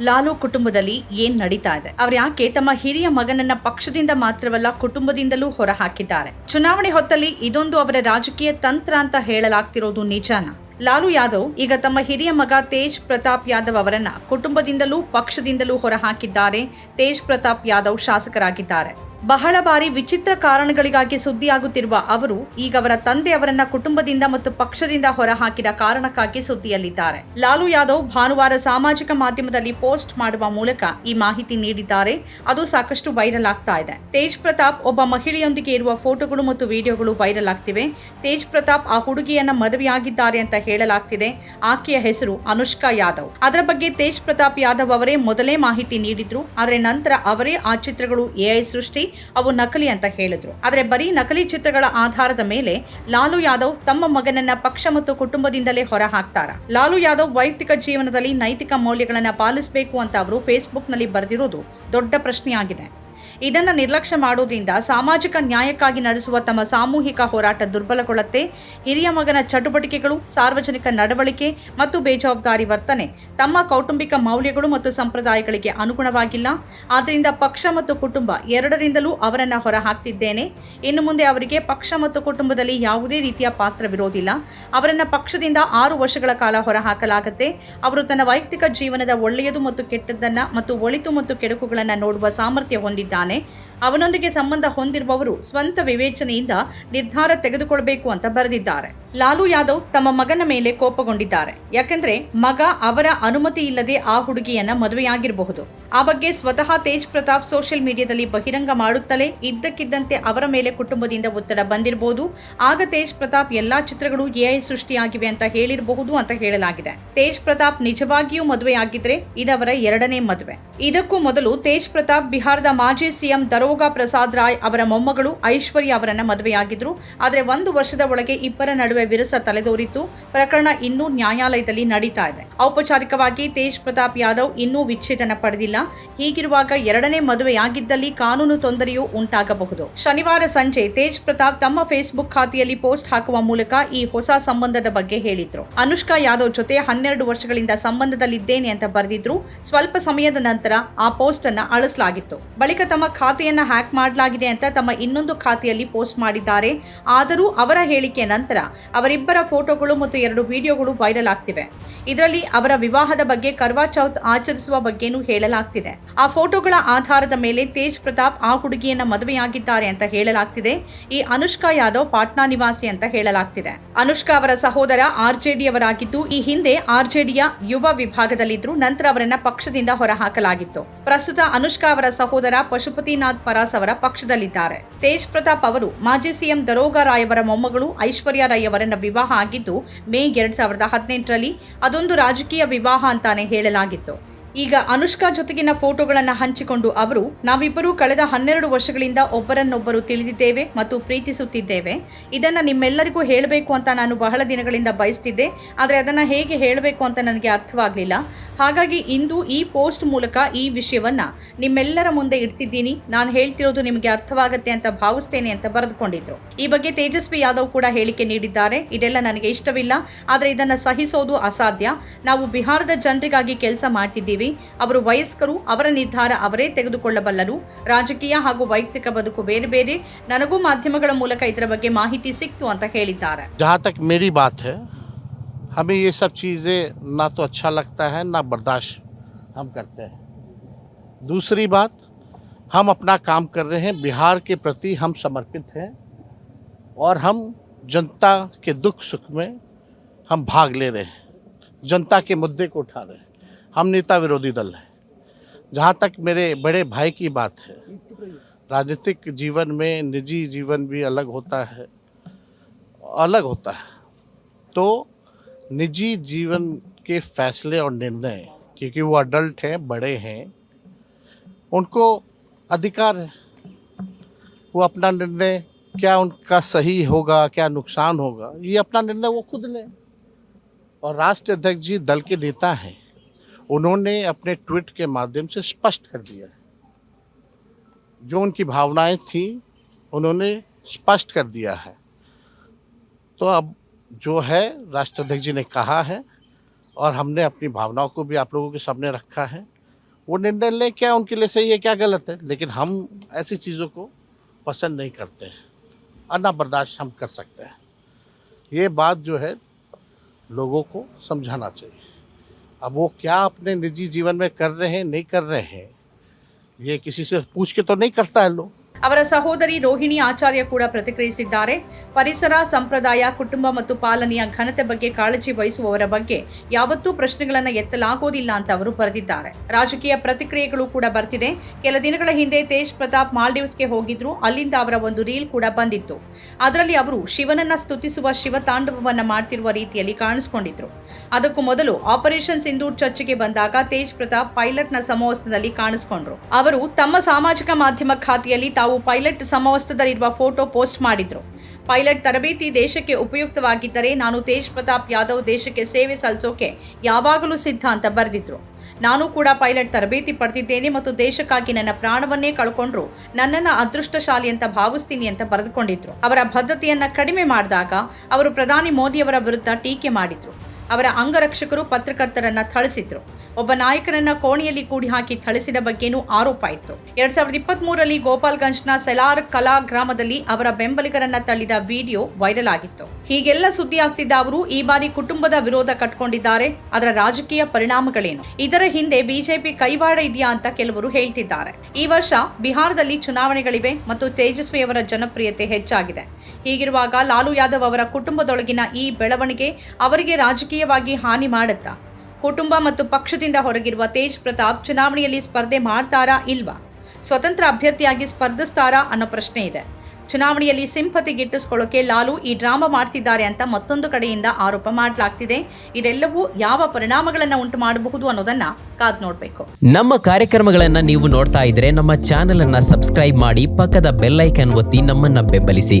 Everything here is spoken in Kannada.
ಲಾಲು ಕುಟುಂಬದಲ್ಲಿ ಏನ್ ನಡೀತಾ ಇದೆ? ಅವ್ರು ಯಾಕೆ ತಮ್ಮ ಹಿರಿಯ ಮಗನನ್ನ ಪಕ್ಷದಿಂದ ಮಾತ್ರವಲ್ಲ ಕುಟುಂಬದಿಂದಲೂ ಹೊರ ಹಾಕಿದ್ದಾರೆ ಚುನಾವಣೆ ಹೊತ್ತಲ್ಲಿ ಇದೊಂದು ಅವರ ರಾಜಕೀಯ ತಂತ್ರ ಅಂತ ಹೇಳಲಾಗ್ತಿರೋದು ನಿಜಾನ? ಲಾಲು ಯಾದವ್ ಈಗ ತಮ್ಮ ಹಿರಿಯ ಮಗ ತೇಜ್ ಪ್ರತಾಪ್ ಯಾದವ್ ಅವರನ್ನ ಕುಟುಂಬದಿಂದಲೂ ಪಕ್ಷದಿಂದಲೂ ಹೊರಹಾಕಿದ್ದಾರೆ. ತೇಜ್ ಪ್ರತಾಪ್ ಯಾದವ್ ಶಾಸಕರಾಗಿದ್ದಾರೆ. ಬಹಳ ಬಾರಿ ವಿಚಿತ್ರ ಕಾರಣಗಳಿಗಾಗಿ ಸುದ್ದಿಯಾಗುತ್ತಿರುವ ಅವರು, ಈಗ ಅವರ ತಂದೆ ಅವರನ್ನ ಕುಟುಂಬದಿಂದ ಮತ್ತು ಪಕ್ಷದಿಂದ ಹೊರಹಾಕಿದ ಕಾರಣಕ್ಕಾಗಿ ಸುದ್ದಿಯಲ್ಲಿದ್ದಾರೆ. ಲಾಲು ಯಾದವ್ ಭಾನುವಾರ ಸಾಮಾಜಿಕ ಮಾಧ್ಯಮದಲ್ಲಿ ಪೋಸ್ಟ್ ಮಾಡುವ ಮೂಲಕ ಈ ಮಾಹಿತಿ ನೀಡಿದ್ದಾರೆ. ಅದು ಸಾಕಷ್ಟು ವೈರಲ್ ಆಗ್ತಾ ಇದೆ. ತೇಜ್ ಪ್ರತಾಪ್ ಒಬ್ಬ ಮಹಿಳೆಯೊಂದಿಗೆ ಇರುವ ಫೋಟೋಗಳು ಮತ್ತು ವಿಡಿಯೋಗಳು ವೈರಲ್ ಆಗ್ತಿವೆ. ತೇಜ್ ಪ್ರತಾಪ್ ಆ ಹುಡುಗಿಯನ್ನ ಮದುವೆಯಾಗಿದ್ದಾರೆ ಅಂತ ಹೇಳಲಾಗ್ತಿದೆ. ಆಕೆಯ ಹೆಸರು ಅನುಷ್ಕಾ ಯಾದವ್. ಅದರ ಬಗ್ಗೆ ತೇಜ್ ಪ್ರತಾಪ್ ಯಾದವ್ ಅವರೇ ಮೊದಲೇ ಮಾಹಿತಿ ನೀಡಿದ್ರು. ಆದರೆ ನಂತರ ಅವರೇ ಆ ಚಿತ್ರಗಳು ಎಐ ಸೃಷ್ಟಿ ಅವು ನಕಲಿ ಅಂತ ಹೇಳಿದ್ರು. ಆದರೆ ಬರೀ ನಕಲಿ ಚಿತ್ರಗಳ ಆಧಾರದ ಮೇಲೆ ಲಾಲು ಯಾದವ್ ತಮ್ಮ ಮಗನನ್ನ ಪಕ್ಷ ಮತ್ತು ಕುಟುಂಬದಿಂದಲೇ ಹೊರ ಹಾಕ್ತಾರ ಲಾಲು ಯಾದವ್ ವೈಯಕ್ತಿಕ ಜೀವನದಲ್ಲಿ ನೈತಿಕ ಮೌಲ್ಯಗಳನ್ನ ಪಾಲಿಸಬೇಕು ಅಂತ ಅವರು ಫೇಸ್ಬುಕ್ನಲ್ಲಿ ಬರೆದಿರೋದು ದೊಡ್ಡ ಪ್ರಶ್ನೆಯಾಗಿದೆ. ಇದನ್ನ ನಿರ್ಲಕ್ಷ್ಯ ಮಾಡುವುದರಿಂದ ಸಾಮಾಜಿಕ ನ್ಯಾಯಕ್ಕಾಗಿ ನಡೆಸುವ ತಮ್ಮ ಸಾಮೂಹಿಕ ಹೋರಾಟ ದುರ್ಬಲಗೊಳ್ಳುತ್ತೆ. ಹಿರಿಯ ಮಗನ ಚಟುವಟಿಕೆಗಳು, ಸಾರ್ವಜನಿಕ ನಡವಳಿಕೆ ಮತ್ತು ಬೇಜವಾಬ್ದಾರಿ ವರ್ತನೆ ತಮ್ಮ ಕೌಟುಂಬಿಕ ಮೌಲ್ಯಗಳು ಮತ್ತು ಸಂಪ್ರದಾಯಗಳಿಗೆ ಅನುಗುಣವಾಗಿಲ್ಲ. ಆದ್ದರಿಂದ ಪಕ್ಷ ಮತ್ತು ಕುಟುಂಬ ಎರಡರಿಂದಲೂ ಅವರನ್ನು ಹೊರ ಹಾಕ್ತಿದ್ದೇನೆ ಇನ್ನು ಮುಂದೆ ಅವರಿಗೆ ಪಕ್ಷ ಮತ್ತು ಕುಟುಂಬದಲ್ಲಿ ಯಾವುದೇ ರೀತಿಯ ಪಾತ್ರವಿರೋದಿಲ್ಲ ಅವರನ್ನು ಪಕ್ಷದಿಂದ ಆರು ವರ್ಷಗಳ ಕಾಲ ಹೊರ ಹಾಕಲಾಗುತ್ತೆ ಅವರು ತನ್ನ ವೈಯಕ್ತಿಕ ಜೀವನದ ಒಳ್ಳೆಯದು ಮತ್ತು ಕೆಟ್ಟದ್ದನ್ನು ಮತ್ತು ಒಳಿತು ಮತ್ತು ಕೆಡುಕುಗಳನ್ನು ನೋಡುವ ಸಾಮರ್ಥ್ಯ ಹೊಂದಿದ್ದಾನೆ. ആണ് ಅವನೊಂದಿಗೆ ಸಂಬಂಧ ಹೊಂದಿರುವವರು ಸ್ವಂತ ವಿವೇಚನೆಯಿಂದ ನಿರ್ಧಾರ ತೆಗೆದುಕೊಳ್ಳಬೇಕು ಅಂತ ಬರೆದಿದ್ದಾರೆ. ಲಾಲು ಯಾದವ್ ತಮ್ಮ ಮಗನ ಮೇಲೆ ಕೋಪಗೊಂಡಿದ್ದಾರೆ. ಯಾಕೆಂದ್ರೆ ಮಗ ಅವರ ಅನುಮತಿ ಇಲ್ಲದೆ ಆ ಹುಡುಗಿಯನ್ನ ಮದುವೆಯಾಗಿರಬಹುದು. ಆ ಬಗ್ಗೆ ಸ್ವತಃ ತೇಜ್ ಪ್ರತಾಪ್ ಸೋಷಿಯಲ್ ಮೀಡಿಯಾದಲ್ಲಿ ಬಹಿರಂಗ ಮಾಡುತ್ತಲೇ ಇದ್ದಕ್ಕಿದ್ದಂತೆ ಅವರ ಮೇಲೆ ಕುಟುಂಬದಿಂದ ಒತ್ತಡ ಬಂದಿರಬಹುದು. ಆಗ ತೇಜ್ ಪ್ರತಾಪ್ ಎಲ್ಲಾ ಚಿತ್ರಗಳು ಎಐ ಸೃಷ್ಟಿಯಾಗಿವೆ ಅಂತ ಹೇಳಿರಬಹುದು ಅಂತ ಹೇಳಲಾಗಿದೆ. ತೇಜ್ ಪ್ರತಾಪ್ ನಿಜವಾಗಿಯೂ ಮದುವೆಯಾಗಿದ್ರೆ ಇದವರ ಎರಡನೇ ಮದುವೆ. ಇದಕ್ಕೂ ಮೊದಲು ತೇಜ್ ಪ್ರತಾಪ್ ಬಿಹಾರದ ಮಾಜಿ ಸಿಎಂ ದರೋಗಾ ಪ್ರಸಾದ್ ರಾಯ್ ಅವರ ಮೊಮ್ಮಗಳು ಐಶ್ವರ್ಯ ಅವರನ್ನ ಮದುವೆಯಾಗಿದ್ರು. ಆದರೆ ಒಂದು ವರ್ಷದ ಒಳಗೆ ಇಬ್ಬರ ನಡುವೆ ವಿರಸ ತಲೆದೋರಿತ್ತು. ಪ್ರಕರಣ ಇನ್ನೂ ನ್ಯಾಯಾಲಯದಲ್ಲಿ ನಡೀತಾ ಇದೆ. ಔಪಚಾರಿಕವಾಗಿ ತೇಜ್ ಪ್ರತಾಪ್ ಯಾದವ್ ಇನ್ನೂ ವಿಚ್ಛೇದನ ಪಡೆದಿಲ್ಲ. ಹೀಗಿರುವಾಗ ಎರಡನೇ ಮದುವೆಯಾಗಿದ್ದಲ್ಲಿ ಕಾನೂನು ತೊಂದರೆಯೂ ಉಂಟಾಗಬಹುದು. ಶನಿವಾರ ಸಂಜೆ ತೇಜ್ ಪ್ರತಾಪ್ ತಮ್ಮ ಫೇಸ್ಬುಕ್ ಖಾತೆಯಲ್ಲಿ ಪೋಸ್ಟ್ ಹಾಕುವ ಮೂಲಕ ಈ ಹೊಸ ಸಂಬಂಧದ ಬಗ್ಗೆ ಹೇಳಿದ್ರು. ಅನುಷ್ಕಾ ಯಾದವ್ ಜೊತೆ ಹನ್ನೆರಡು ವರ್ಷಗಳಿಂದ ಸಂಬಂಧದಲ್ಲಿದ್ದೇನೆ ಅಂತ ಬರೆದಿದ್ರು. ಸ್ವಲ್ಪ ಸಮಯದ ನಂತರ ಆ ಪೋಸ್ಟ್ ಅನ್ನ ಅಳಿಸಲಾಗಿತ್ತು. ಬಳಿಕ ತಮ್ಮ ಖಾತೆಯನ್ನ ಹ್ಯಾಕ್ ಮಾಡಲಾಗಿದೆ ಅಂತ ತಮ್ಮ ಇನ್ನೊಂದು ಖಾತೆಯಲ್ಲಿ ಪೋಸ್ಟ್ ಮಾಡಿದ್ದಾರೆ. ಆದರೂ ಅವರ ಹೇಳಿಕೆ ನಂತರ ಅವರಿಬ್ಬರ ಫೋಟೋಗಳು ಮತ್ತು ಎರಡು ವಿಡಿಯೋಗಳು ವೈರಲ್ ಆಗ್ತಿವೆ. ಇದರಲ್ಲಿ ಅವರ ವಿವಾಹದ ಬಗ್ಗೆ ಕರ್ವಾ ಚೌತ್ ಆಚರಿಸುವ ಬಗ್ಗೆನೂ ಹೇಳಲಾಗ್ತಿದೆ. ಆ ಫೋಟೋಗಳ ಆಧಾರದ ಮೇಲೆ ತೇಜ್ ಪ್ರತಾಪ್ ಆ ಹುಡುಗಿಯನ್ನ ಮದುವೆಯಾಗಿದ್ದಾರೆ ಅಂತ ಹೇಳಲಾಗ್ತಿದೆ. ಈ ಅನುಷ್ಕಾ ಯಾದವ್ ಪಾಟ್ನಾ ನಿವಾಸಿ ಅಂತ ಹೇಳಲಾಗ್ತಿದೆ. ಅನುಷ್ಕಾ ಅವರ ಸಹೋದರ ಆರ್ಜೆಡಿಯವರಾಗಿದ್ದು ಈ ಹಿಂದೆ ಆರ್ಜೆಡಿಯ ಯುವ ವಿಭಾಗದಲ್ಲಿದ್ರು ನಂತರ ಅವರನ್ನ ಪಕ್ಷದಿಂದ ಹೊರಹಾಕಲಾಗಿತ್ತು. ಪ್ರಸ್ತುತ ಅನುಷ್ಕಾ ಅವರ ಸಹೋದರ ಪಶುಪತಿನಾಥ್ ಪರಾಸ್ ಅವರ ಪಕ್ಷದಲ್ಲಿದ್ದಾರೆ. ತೇಜ್ ಪ್ರತಾಪ್ ಅವರು ಮಾಜಿ ಸಿಎಂ ದರೋಗಾ ರಾಯ್ ಅವರ ಮೊಮ್ಮಗಳು ಐಶ್ವರ್ಯ ರೈ ಅವರನ್ನ ವಿವಾಹ ಆಗಿದ್ದು, ಮೇ ಎರಡ್ ಸಾವಿರದ ಹದಿನೆಂಟರಲ್ಲಿ ಅದೊಂದು ರಾಜಕೀಯ ವಿವಾಹ ಅಂತಾನೆ ಹೇಳಲಾಗಿತ್ತು. ಈಗ ಅನುಷ್ಕಾ ಜೊತೆಗಿನ ಫೋಟೋಗಳನ್ನು ಹಂಚಿಕೊಂಡು ಅವರು, ನಾವಿಬ್ಬರೂ ಕಳೆದ ಹನ್ನೆರಡು ವರ್ಷಗಳಿಂದ ಒಬ್ಬರನ್ನೊಬ್ಬರು ತಿಳಿದಿದ್ದೇವೆ ಮತ್ತು ಪ್ರೀತಿಸುತ್ತಿದ್ದೇವೆ. ಇದನ್ನು ನಿಮ್ಮೆಲ್ಲರಿಗೂ ಹೇಳಬೇಕು ಅಂತ ನಾನು ಬಹಳ ದಿನಗಳಿಂದ ಬಯಸ್ತಿದ್ದೆ, ಆದರೆ ಅದನ್ನು ಹೇಗೆ ಹೇಳಬೇಕು ಅಂತ ನನಗೆ ಅರ್ಥವಾಗಲಿಲ್ಲ. ಹಾಗಾಗಿ ಇಂದು ಈ ಪೋಸ್ಟ್ ಮೂಲಕ ಈ ವಿಷಯವನ್ನು ನಿಮ್ಮೆಲ್ಲರ ಮುಂದೆ ಇಡ್ತಿದ್ದೀನಿ. ನಾನು ಹೇಳ್ತಿರೋದು ನಿಮಗೆ ಅರ್ಥವಾಗತ್ತೆ ಅಂತ ಭಾವಿಸ್ತೇನೆ ಅಂತ ಬರೆದುಕೊಂಡಿದ್ರು. ಈ ಬಗ್ಗೆ ತೇಜಸ್ವಿ ಯಾದವ್ ಕೂಡ ಹೇಳಿಕೆ ನೀಡಿದ್ದಾರೆ. ಇದೆಲ್ಲ ನನಗೆ ಇಷ್ಟವಿಲ್ಲ, ಆದರೆ ಇದನ್ನು ಸಹಿಸೋದು ಅಸಾಧ್ಯ. ನಾವು ಬಿಹಾರದ ಜನರಿಗಾಗಿ ಕೆಲಸ ಮಾಡ್ತಿದ್ದೀವಿ. ಅವರು ವಯಸ್ಕರು ಅವರ ನಿರ್ಧಾರ ಅವರೇ ತೆಗೆದುಕೊಳ್ಳಬಲ್ಲರು ರಾಜಕೀಯ ಹಾಗೂ ವೈಯಕ್ತಿಕ ಬದುಕು ಬೇರೆ ಬೇರೆ ನನಗೂ ಮಾಧ್ಯಮಗಳ ಮೂಲಕ ಇದರ ಬಗ್ಗೆ ಮಾಹಿತಿ ಸಿಕ್ತು ಅಂತ ಹೇಳಿದ್ದಾರೆ जहाँ तक मेरी बात है हमें ये सब चीज़ें ना तो अच्छा लगता है ना बर्दाश्त हम करते हैं दूसरी बात हम अपना काम कर रहे हैं बिहार के प्रति हम समर्पित हैं और हम जनता के दुख सुख में हम भाग ले रहे हैं जनता के मुद्दे को उठा रहे हैं हम नेता विरोधी दल हैं। जहाँ तक मेरे बड़े भाई की बात है, राजनीतिक जीवन में निजी जीवन भी अलग होता है, अलग होता है। तो निजी जीवन के फैसले और निर्णय, क्योंकि वो अडल्ट हैं, बड़े हैं, उनको अधिकार है। वो अपना निर्णय, क्या उनका सही होगा, क्या नुकसान होगा, ये अपना निर्णय वो खुद लें। और राष्ट्रीय अध्यक्ष जी दल के नेता हैं। उन्होंने अपने ट्वीट के माध्यम से स्पष्ट कर दिया है। जो उनकी भावनाएँ थी, उन्होंने स्पष्ट कर दिया है। तो अब जो है, राष्ट्राध्यक्ष जी ने कहा है, और हमने अपनी भावनाओं को भी आप लोगों के सामने रखा है। वो निर्णय ले क्या उनके लिए सही है, क्या गलत है, लेकिन हम ऐसी चीज़ों को पसंद नहीं करते हैं। और ना बर्दाश्त हम कर सकते हैं। ये बात जो है, लोगों को समझाना चाहिए। अब वो क्या अपने निजी जीवन में कर रहे हैं, नहीं कर रहे हैं, ये किसी से पूछ के तो नहीं करता है लोग। ಅವರ ಸಹೋದರಿ ರೋಹಿಣಿ ಆಚಾರ್ಯ ಕೂಡ ಪ್ರತಿಕ್ರಿಯಿಸಿದ್ದಾರೆ. ಪರಿಸರ, ಸಂಪ್ರದಾಯ, ಕುಟುಂಬ ಮತ್ತು ಪಾಲನೆಯ ಘನತೆ ಬಗ್ಗೆ ಕಾಳಜಿ ವಹಿಸುವವರ ಬಗ್ಗೆ ಯಾವತ್ತೂ ಪ್ರಶ್ನೆಗಳನ್ನು ಎತ್ತಲಾಗೋದಿಲ್ಲ ಅಂತ ಅವರು ಬರೆದಿದ್ದಾರೆ. ರಾಜಕೀಯ ಪ್ರತಿಕ್ರಿಯೆಗಳು ಕೂಡ ಬರ್ತಿದೆ. ಕೆಲ ದಿನಗಳ ಹಿಂದೆ ತೇಜ್ ಪ್ರತಾಪ್ ಮಾಲ್ಡೀವ್ಸ್ಗೆ ಹೋಗಿದ್ರು. ಅಲ್ಲಿಂದ ಅವರ ಒಂದು ರೀಲ್ ಕೂಡ ಬಂದಿತ್ತು. ಅದರಲ್ಲಿ ಅವರು ಶಿವನನ್ನ ಸ್ತುತಿಸುವ ಶಿವತಾಂಡವವನ್ನ ಮಾಡ್ತಿರುವ ರೀತಿಯಲ್ಲಿ ಕಾಣಿಸ್ಕೊಂಡಿದ್ರು. ಅದಕ್ಕೂ ಮೊದಲು ಆಪರೇಷನ್ ಸಿಂಧೂರ್ ಚರ್ಚೆಗೆ ಬಂದಾಗ ತೇಜ್ ಪ್ರತಾಪ್ ಪೈಲಟ್ನ ಸಮವಸ್ತ್ರದಲ್ಲಿ ಕಾಣಿಸ್ಕೊಂಡ್ರು. ಅವರು ತಮ್ಮ ಸಾಮಾಜಿಕ ಮಾಧ್ಯಮ ಖಾತೆಯಲ್ಲಿ ತಾವು ಪೈಲಟ್ ಸಮವಸ್ತ್ರದಲ್ಲಿರುವ ಫೋಟೋ ಪೋಸ್ಟ್ ಮಾಡಿದ್ರು. ಪೈಲಟ್ ತರಬೇತಿ ದೇಶಕ್ಕೆ ಉಪಯುಕ್ತವಾಗಿದ್ದರೆ ನಾನು ತೇಜ್ ಪ್ರತಾಪ್ ಯಾದವ್ ದೇಶಕ್ಕೆ ಸೇವೆ ಸಲ್ಲಿಸೋಕೆ ಯಾವಾಗಲೂ ಸಿದ್ಧ ಅಂತ ಬರೆದಿದ್ರು. ನಾನು ಕೂಡ ಪೈಲಟ್ ತರಬೇತಿ ಪಡೆದಿದ್ದೇನೆ ಮತ್ತು ದೇಶಕ್ಕಾಗಿ ನನ್ನ ಪ್ರಾಣವನ್ನೇ ಕಳ್ಕೊಂಡ್ರು. ನನ್ನನ್ನು ಅದೃಷ್ಟಶಾಲಿ ಅಂತ ಭಾವಿಸ್ತೀನಿ ಅಂತ ಬರೆದುಕೊಂಡಿದ್ರು. ಅವರ ಬದ್ಧತೆಯನ್ನು ಕಡಿಮೆ ಮಾಡಿದಾಗ ಅವರು ಪ್ರಧಾನಿ ಮೋದಿಯವರ ವಿರುದ್ಧ ಟೀಕೆ ಮಾಡಿದ್ರು. ಅವರ ಅಂಗರಕ್ಷಕರು ಪತ್ರಕರ್ತರನ್ನ ಥಳಿಸಿದ್ರು. ಒಬ್ಬ ನಾಯಕನನ್ನ ಕೋಣೆಯಲ್ಲಿ ಕೂಡಿ ಹಾಕಿ ಥಳಿಸಿದ ಬಗ್ಗೆನೂ ಆರೋಪ ಇತ್ತು. ಎರಡ್ ಸಾವಿರದ ಇಪ್ಪತ್ತ್ ಮೂರರಲ್ಲಿ ಗೋಪಾಲ್ಗಂಜ್ನ ಸೆಲಾರ್ ಕಲಾ ಗ್ರಾಮದಲ್ಲಿ ಅವರ ಬೆಂಬಲಿಗರನ್ನ ತಳ್ಳಿದ ವಿಡಿಯೋ ವೈರಲ್ ಆಗಿತ್ತು. ಹೀಗೆಲ್ಲ ಸುದ್ದಿ ಆಗ್ತಿದ್ದ ಅವರು, ಈ ಬಾರಿ ಕುಟುಂಬದ ವಿರೋಧ ಕಟ್ಕೊಂಡಿದ್ದಾರೆ. ಅದರ ರಾಜಕೀಯ ಪರಿಣಾಮಗಳೇನು? ಇದರ ಹಿಂದೆ ಬಿಜೆಪಿ ಕೈವಾಡ ಇದೆಯಾ ಅಂತ ಕೆಲವರು ಹೇಳ್ತಿದ್ದಾರೆ. ಈ ವರ್ಷ ಬಿಹಾರದಲ್ಲಿ ಚುನಾವಣೆಗಳಿವೆ ಮತ್ತು ತೇಜಸ್ವಿ ಅವರ ಜನಪ್ರಿಯತೆ ಹೆಚ್ಚಾಗಿದೆ. ಹೀಗಿರುವಾಗ ಲಾಲು ಯಾದವ್ ಅವರ ಕುಟುಂಬದೊಳಗಿನ ಈ ಬೆಳವಣಿಗೆ ಅವರಿಗೆ ರಾಜಕೀಯವಾಗಿ ಹಾನಿ ಮಾಡುತ್ತಾ. ಕುಟುಂಬ ಮತ್ತು ಪಕ್ಷದಿಂದ ಹೊರಗಿರುವ ತೇಜ್ ಪ್ರತಾಪ್ ಚುನಾವಣೆಯಲ್ಲಿ ಸ್ಪರ್ಧೆ ಮಾಡ್ತಾರಾ ಇಲ್ವಾ? ಸ್ವತಂತ್ರ ಅಭ್ಯರ್ಥಿಯಾಗಿ ಸ್ಪರ್ಧಿಸ್ತಾರಾ ಅನ್ನೋ ಪ್ರಶ್ನೆ ಇದೆ. ಚುನಾವಣೆಯಲ್ಲಿ ಸಿಂಪತಿ ಗಿಟ್ಟಿಸ್ಕೊಳ್ಳೋಕೆ ಲಾಲು ಈ ಡ್ರಾಮಾ ಮಾಡ್ತಿದ್ದಾರೆ ಅಂತ ಮತ್ತೊಂದು ಕಡೆಯಿಂದ ಆರೋಪ ಮಾಡಲಾಗ್ತಿದೆ. ಇದೆಲ್ಲವೂ ಯಾವ ಪರಿಣಾಮಗಳನ್ನ ಉಂಟು ಮಾಡಬಹುದು ಅನ್ನೋದನ್ನ ಕಾದ್ ನೋಡ್ಬೇಕು. ನಮ್ಮ ಕಾರ್ಯಕ್ರಮಗಳನ್ನ ನೀವು ನೋಡ್ತಾ ಇದ್ರೆ ನಮ್ಮ ಚಾನೆಲ್ ಅನ್ನ ಸಬ್ಸ್ಕ್ರೈಬ್ ಮಾಡಿ ಪಕ್ಕದ ಬೆಲ್ಲೈಕನ್ ಒತ್ತಿ ನಮ್ಮನ್ನ ಬೆಂಬಲಿಸಿ.